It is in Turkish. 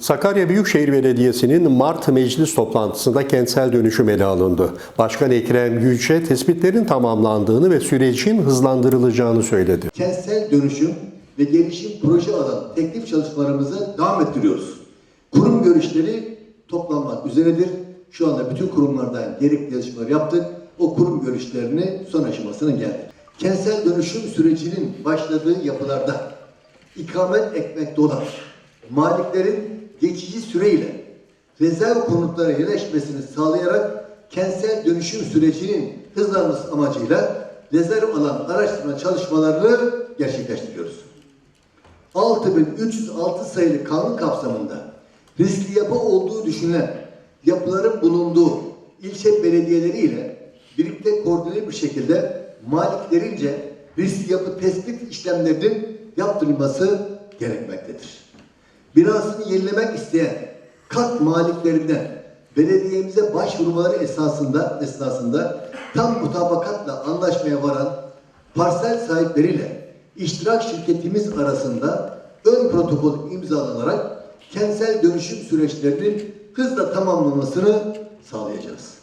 Sakarya Büyükşehir Belediyesi'nin Mart Meclis toplantısında kentsel dönüşüm ele alındı. Başkan Ekrem Gülçe tespitlerin tamamlandığını ve sürecin hızlandırılacağını söyledi. kentsel dönüşüm ve gelişim proje alan teklif çalışmalarımızı devam ettiriyoruz. Kurum görüşleri toplanmak üzeredir. Şu anda bütün kurumlardan gerekli yazışmalar yaptık. O kurum görüşlerini son aşamasına geldik. Kentsel dönüşüm sürecinin başladığı yapılarda ikamet etmekte olan maliklerin geçici süreyle rezerv konutlara yerleşmesini sağlayarak kentsel dönüşüm sürecinin hızlanması amacıyla rezerv alan araştırma çalışmalarını gerçekleştiriyoruz. 6306 sayılı kanun kapsamında riskli yapı olduğu düşünülen yapıların bulunduğu ilçe belediyeleriyle birlikte koordineli bir şekilde maliklerince riskli yapı tespit işlemlerinin yaptırılması gerekmektedir. Binasını yenilemek isteyen kat maliklerinden belediyemize başvurmaları esasında esnasında tam mutabakatla anlaşmaya varan parsel sahipleriyle iştirak şirketimiz arasında ön protokol imzalanarak kentsel dönüşüm süreçlerinin hızla tamamlanmasını sağlayacağız.